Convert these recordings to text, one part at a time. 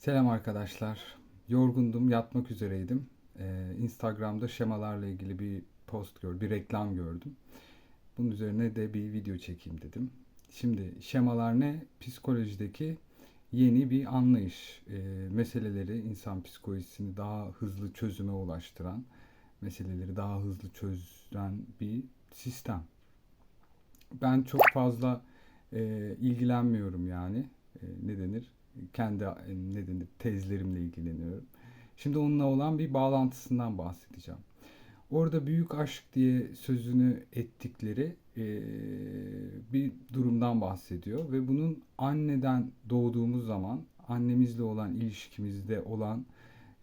Selam arkadaşlar. Yorgundum, yatmak üzereydim. Ee, Instagram'da şemalarla ilgili bir post gördüm, bir reklam gördüm. Bunun üzerine de bir video çekeyim dedim. Şimdi şemalar ne? Psikolojideki yeni bir anlayış. Ee, meseleleri, insan psikolojisini daha hızlı çözüme ulaştıran, meseleleri daha hızlı çözen bir sistem. Ben çok fazla e, ilgilenmiyorum yani. E, ne denir? Kendi e, ne denir? Tezlerimle ilgileniyorum. Şimdi onunla olan bir bağlantısından bahsedeceğim. Orada büyük aşk diye sözünü ettikleri e, bir durumdan bahsediyor ve bunun anneden doğduğumuz zaman annemizle olan ilişkimizde olan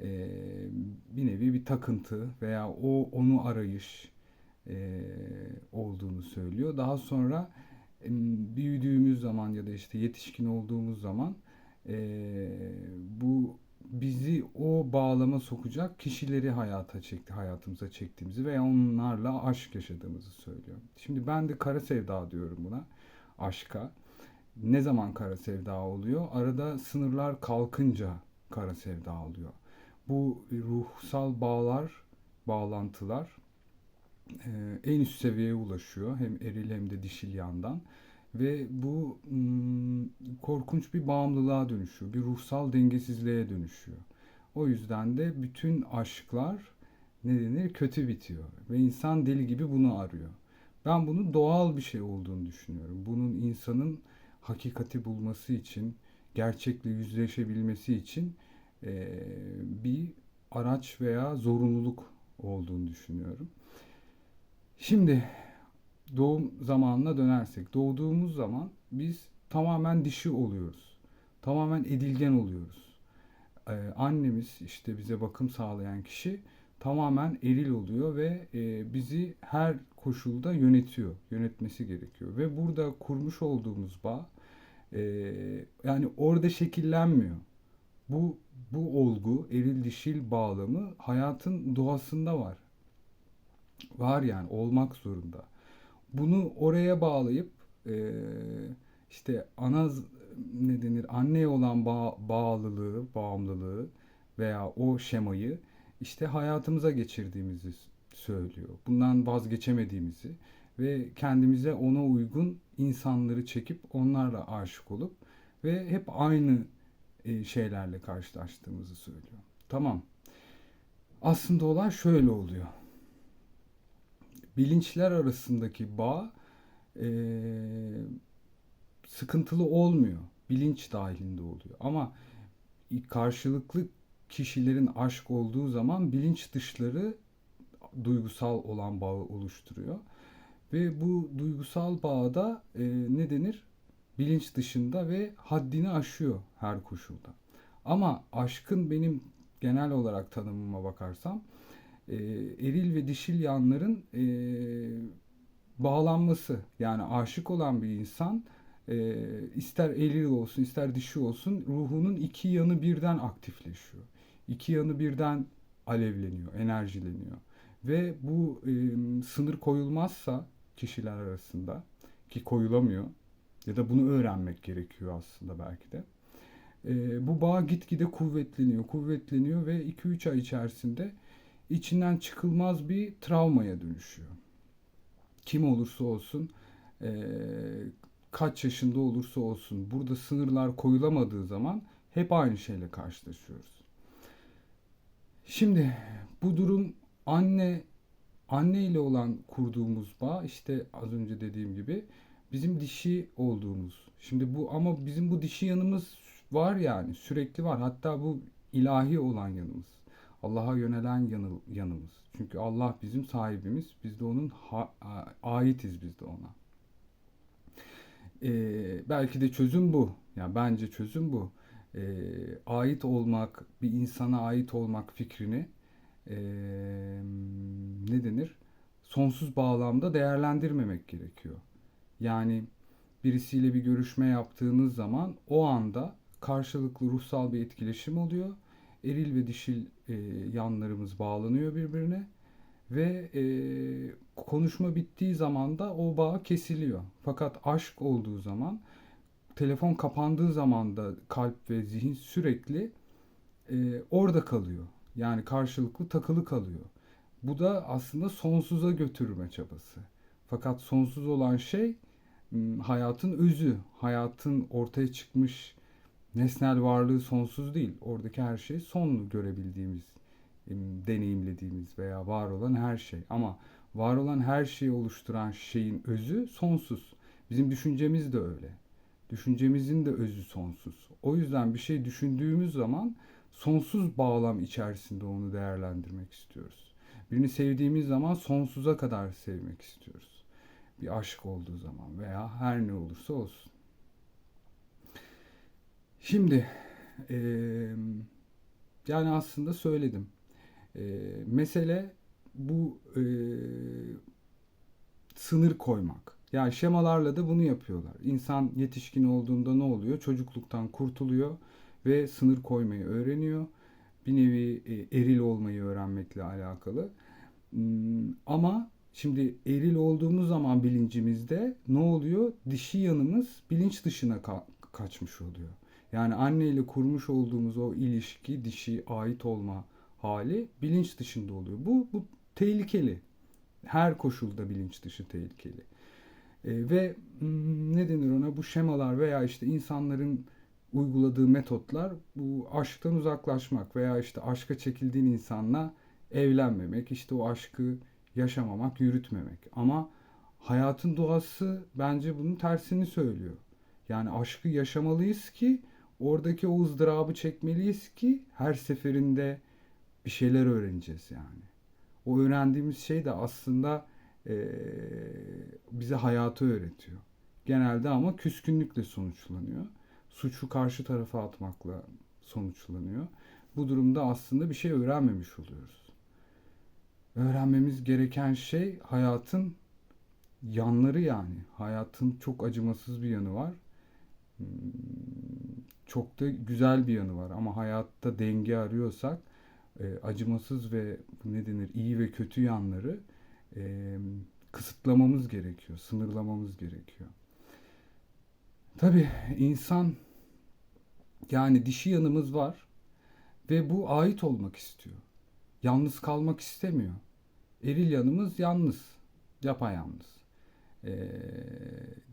e, bir nevi bir takıntı veya o onu arayış e, olduğunu söylüyor. Daha sonra büyüdüğümüz zaman ya da işte yetişkin olduğumuz zaman e, bu bizi o bağlama sokacak kişileri hayata çekti, hayatımıza çektiğimizi veya onlarla aşk yaşadığımızı söylüyor. Şimdi ben de kara sevda diyorum buna, aşka. Ne zaman kara sevda oluyor? Arada sınırlar kalkınca kara sevda oluyor. Bu ruhsal bağlar, bağlantılar e, en üst seviyeye ulaşıyor. Hem eril hem de dişil yandan. Ve bu korkunç bir bağımlılığa dönüşüyor. Bir ruhsal dengesizliğe dönüşüyor. O yüzden de bütün aşklar ne denir kötü bitiyor. Ve insan deli gibi bunu arıyor. Ben bunu doğal bir şey olduğunu düşünüyorum. Bunun insanın hakikati bulması için, gerçekle yüzleşebilmesi için eee, bir araç veya zorunluluk olduğunu düşünüyorum. Şimdi doğum zamanına dönersek, doğduğumuz zaman biz tamamen dişi oluyoruz. Tamamen edilgen oluyoruz. Ee, annemiz işte bize bakım sağlayan kişi tamamen eril oluyor ve e, bizi her koşulda yönetiyor, yönetmesi gerekiyor. Ve burada kurmuş olduğumuz bağ e, yani orada şekillenmiyor. Bu bu olgu, eril dişil bağlamı hayatın doğasında var. Var yani olmak zorunda. Bunu oraya bağlayıp e, işte ana ne denir anneye olan bağ, bağlılığı, bağımlılığı veya o şemayı işte hayatımıza geçirdiğimizi söylüyor. Bundan vazgeçemediğimizi ve kendimize ona uygun insanları çekip onlarla aşık olup ve hep aynı e, şeylerle karşılaştığımızı söylüyor. Tamam. Aslında olay şöyle oluyor bilinçler arasındaki bağ eee, sıkıntılı olmuyor. Bilinç dahilinde oluyor. Ama karşılıklı kişilerin aşk olduğu zaman bilinç dışları duygusal olan bağı oluşturuyor. Ve bu duygusal bağda e, ne denir? Bilinç dışında ve haddini aşıyor her koşulda. Ama aşkın benim genel olarak tanımıma bakarsam e, eril ve dişil yanların e, bağlanması. Yani aşık olan bir insan e, ister eril olsun ister dişi olsun ruhunun iki yanı birden aktifleşiyor. İki yanı birden alevleniyor, enerjileniyor. Ve bu e, sınır koyulmazsa kişiler arasında ki koyulamıyor ya da bunu öğrenmek gerekiyor aslında belki de. E, bu bağ gitgide kuvvetleniyor, kuvvetleniyor ve 2-3 ay içerisinde içinden çıkılmaz bir travmaya dönüşüyor. Kim olursa olsun, eee, kaç yaşında olursa olsun, burada sınırlar koyulamadığı zaman hep aynı şeyle karşılaşıyoruz. Şimdi bu durum anne anne ile olan kurduğumuz bağ işte az önce dediğim gibi bizim dişi olduğumuz. Şimdi bu ama bizim bu dişi yanımız var yani sürekli var. Hatta bu ilahi olan yanımız. Allah'a yönelen yanı, yanımız. Çünkü Allah bizim sahibimiz. Biz de onun ha- aitiz biz de ona. Ee, belki de çözüm bu. Yani bence çözüm bu. Ee, ait olmak, bir insana ait olmak fikrini ee, ne denir? Sonsuz bağlamda değerlendirmemek gerekiyor. Yani birisiyle bir görüşme yaptığınız zaman o anda karşılıklı ruhsal bir etkileşim oluyor. Eril ve dişil e, yanlarımız bağlanıyor birbirine ve e, konuşma bittiği zaman da o bağ kesiliyor. Fakat aşk olduğu zaman telefon kapandığı zaman da kalp ve zihin sürekli e, orada kalıyor. Yani karşılıklı takılı kalıyor. Bu da aslında sonsuza götürme çabası. Fakat sonsuz olan şey hayatın özü, hayatın ortaya çıkmış nesnel varlığı sonsuz değil. Oradaki her şey son görebildiğimiz, deneyimlediğimiz veya var olan her şey. Ama var olan her şeyi oluşturan şeyin özü sonsuz. Bizim düşüncemiz de öyle. Düşüncemizin de özü sonsuz. O yüzden bir şey düşündüğümüz zaman sonsuz bağlam içerisinde onu değerlendirmek istiyoruz. Birini sevdiğimiz zaman sonsuza kadar sevmek istiyoruz. Bir aşk olduğu zaman veya her ne olursa olsun. Şimdi eee, yani aslında söyledim. Eee, mesele bu eee, sınır koymak. Yani şemalarla da bunu yapıyorlar. İnsan yetişkin olduğunda ne oluyor? Çocukluktan kurtuluyor ve sınır koymayı öğreniyor. Bir nevi e, eril olmayı öğrenmekle alakalı. Hmm, Ama şimdi eril olduğumuz zaman bilincimizde ne oluyor? Dişi yanımız bilinç dışına ka- kaçmış oluyor. Yani anne ile kurmuş olduğumuz o ilişki, dişi ait olma hali bilinç dışında oluyor. Bu bu tehlikeli. Her koşulda bilinç dışı tehlikeli. E, ve mm, ne denir ona? Bu şemalar veya işte insanların uyguladığı metotlar bu aşktan uzaklaşmak veya işte aşka çekildiğin insanla evlenmemek, işte o aşkı yaşamamak, yürütmemek. Ama hayatın doğası bence bunun tersini söylüyor. Yani aşkı yaşamalıyız ki oradaki o ızdırabı çekmeliyiz ki her seferinde bir şeyler öğreneceğiz yani. O öğrendiğimiz şey de aslında eee, bize hayatı öğretiyor. Genelde ama küskünlükle sonuçlanıyor. Suçu karşı tarafa atmakla sonuçlanıyor. Bu durumda aslında bir şey öğrenmemiş oluyoruz. Öğrenmemiz gereken şey hayatın yanları yani. Hayatın çok acımasız bir yanı var. Çok da güzel bir yanı var ama hayatta denge arıyorsak e, acımasız ve ne denir iyi ve kötü yanları e, kısıtlamamız gerekiyor, sınırlamamız gerekiyor. Tabii insan yani dişi yanımız var ve bu ait olmak istiyor. Yalnız kalmak istemiyor. Eril yanımız yalnız, yapayalnız. Ee,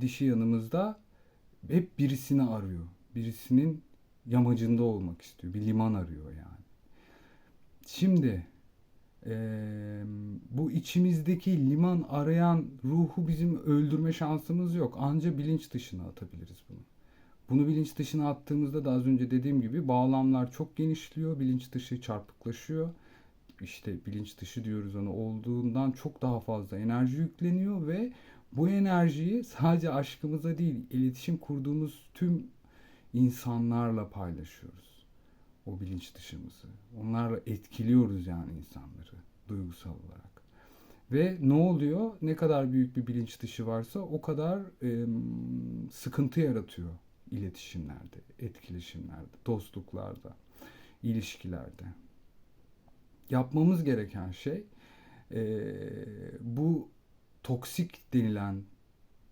dişi yanımızda hep birisini arıyor. Birisinin yamacında olmak istiyor. Bir liman arıyor yani. Şimdi eee, bu içimizdeki liman arayan ruhu bizim öldürme şansımız yok. Anca bilinç dışına atabiliriz bunu. Bunu bilinç dışına attığımızda da az önce dediğim gibi bağlamlar çok genişliyor. Bilinç dışı çarpıklaşıyor. İşte bilinç dışı diyoruz ona olduğundan çok daha fazla enerji yükleniyor ve bu enerjiyi sadece aşkımıza değil, iletişim kurduğumuz tüm insanlarla paylaşıyoruz. O bilinç dışımızı. Onlarla etkiliyoruz yani insanları duygusal olarak. Ve ne oluyor? Ne kadar büyük bir bilinç dışı varsa o kadar em, sıkıntı yaratıyor iletişimlerde, etkileşimlerde, dostluklarda, ilişkilerde. Yapmamız gereken şey eee, bu toksik denilen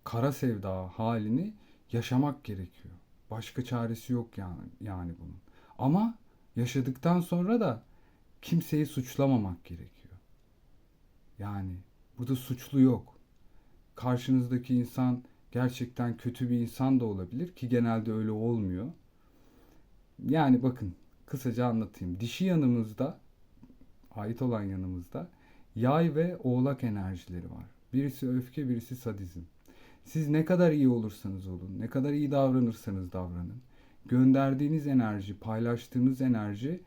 kara sevda halini yaşamak gerekiyor. Başka çaresi yok yani yani bunun. Ama yaşadıktan sonra da kimseyi suçlamamak gerekiyor. Yani burada suçlu yok. Karşınızdaki insan gerçekten kötü bir insan da olabilir ki genelde öyle olmuyor. Yani bakın kısaca anlatayım. Dişi yanımızda, ait olan yanımızda yay ve oğlak enerjileri var. Birisi öfke, birisi sadizm. Siz ne kadar iyi olursanız olun, ne kadar iyi davranırsanız davranın. Gönderdiğiniz enerji, paylaştığınız enerji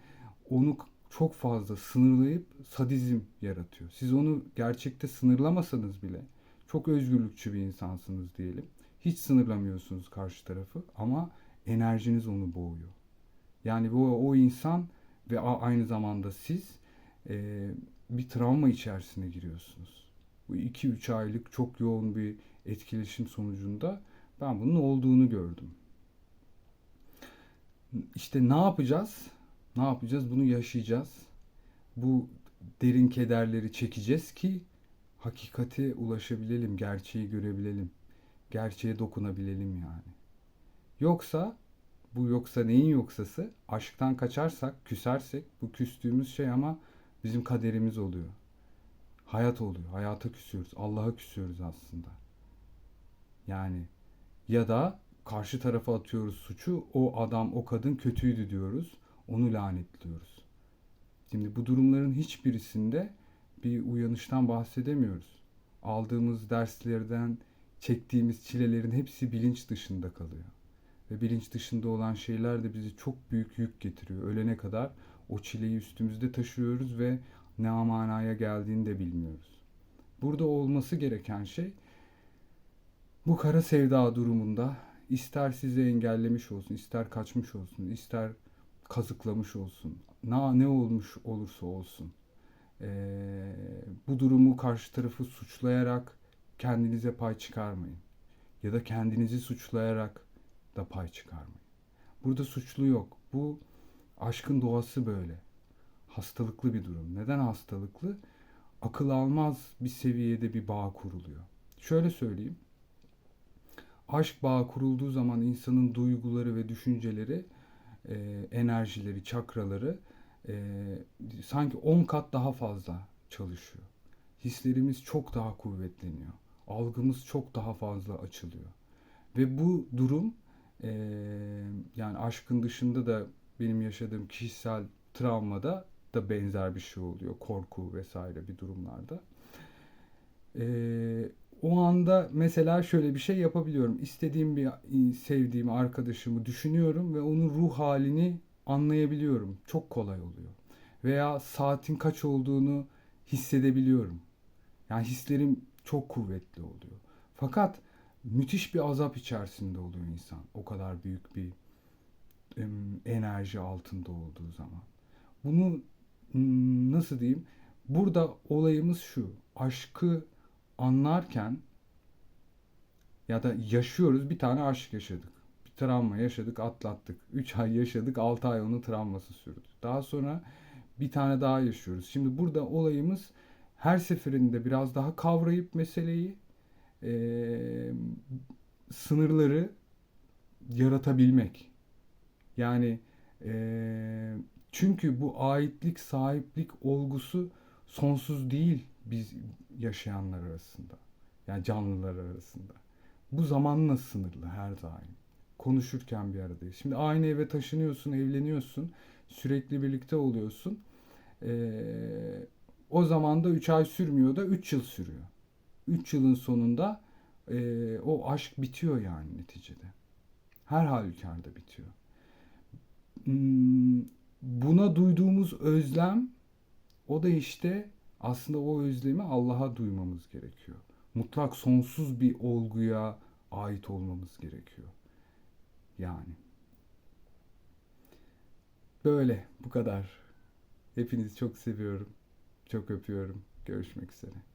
onu çok fazla sınırlayıp sadizm yaratıyor. Siz onu gerçekte sınırlamasanız bile çok özgürlükçü bir insansınız diyelim. Hiç sınırlamıyorsunuz karşı tarafı ama enerjiniz onu boğuyor. Yani bu o insan ve aynı zamanda siz e, bir travma içerisine giriyorsunuz. Bu 2-3 aylık çok yoğun bir etkileşim sonucunda ben bunun olduğunu gördüm. İşte ne yapacağız? Ne yapacağız? Bunu yaşayacağız. Bu derin kederleri çekeceğiz ki hakikate ulaşabilelim, gerçeği görebilelim. Gerçeğe dokunabilelim yani. Yoksa bu yoksa neyin yoksası? Aşktan kaçarsak, küsersek bu küstüğümüz şey ama bizim kaderimiz oluyor. Hayat oluyor. Hayata küsüyoruz. Allah'a küsüyoruz aslında. Yani ya da karşı tarafa atıyoruz suçu. O adam, o kadın kötüydü diyoruz. Onu lanetliyoruz. Şimdi bu durumların hiçbirisinde bir uyanıştan bahsedemiyoruz. Aldığımız derslerden, çektiğimiz çilelerin hepsi bilinç dışında kalıyor. Ve bilinç dışında olan şeyler de bizi çok büyük yük getiriyor. Ölene kadar o çileyi üstümüzde taşıyoruz ve ne manaya geldiğini de bilmiyoruz. Burada olması gereken şey bu kara sevda durumunda ister sizi engellemiş olsun, ister kaçmış olsun, ister kazıklamış olsun, na ne olmuş olursa olsun. Ee, bu durumu karşı tarafı suçlayarak kendinize pay çıkarmayın. Ya da kendinizi suçlayarak da pay çıkarmayın. Burada suçlu yok. Bu aşkın doğası böyle. Hastalıklı bir durum. Neden hastalıklı? Akıl almaz bir seviyede bir bağ kuruluyor. Şöyle söyleyeyim. Aşk bağı kurulduğu zaman insanın duyguları ve düşünceleri, e, enerjileri, çakraları e, sanki 10 kat daha fazla çalışıyor. Hislerimiz çok daha kuvvetleniyor. Algımız çok daha fazla açılıyor. Ve bu durum e, yani aşkın dışında da benim yaşadığım kişisel travmada da benzer bir şey oluyor. Korku vesaire bir durumlarda. E, o anda mesela şöyle bir şey yapabiliyorum. İstediğim bir sevdiğim arkadaşımı düşünüyorum ve onun ruh halini anlayabiliyorum. Çok kolay oluyor. Veya saatin kaç olduğunu hissedebiliyorum. Yani hislerim çok kuvvetli oluyor. Fakat müthiş bir azap içerisinde oluyor insan. O kadar büyük bir enerji altında olduğu zaman. Bunu nasıl diyeyim? Burada olayımız şu. Aşkı anlarken ya da yaşıyoruz. Bir tane aşk yaşadık. Bir travma yaşadık, atlattık. 3 ay yaşadık, 6 ay onun travması sürdü. Daha sonra bir tane daha yaşıyoruz. Şimdi burada olayımız her seferinde biraz daha kavrayıp meseleyi e, sınırları yaratabilmek. Yani e, çünkü bu aitlik, sahiplik olgusu sonsuz değil biz yaşayanlar arasında. Yani canlılar arasında. Bu zamanla sınırlı her daim. Konuşurken bir aradayız. Şimdi aynı eve taşınıyorsun, evleniyorsun. Sürekli birlikte oluyorsun. Ee, o zaman da 3 ay sürmüyor da 3 yıl sürüyor. 3 yılın sonunda e, o aşk bitiyor yani neticede. Her halükarda bitiyor. Hmm, Buna duyduğumuz özlem o da işte aslında o özlemi Allah'a duymamız gerekiyor. Mutlak sonsuz bir olguya ait olmamız gerekiyor. Yani. Böyle bu kadar. Hepinizi çok seviyorum. Çok öpüyorum. Görüşmek üzere.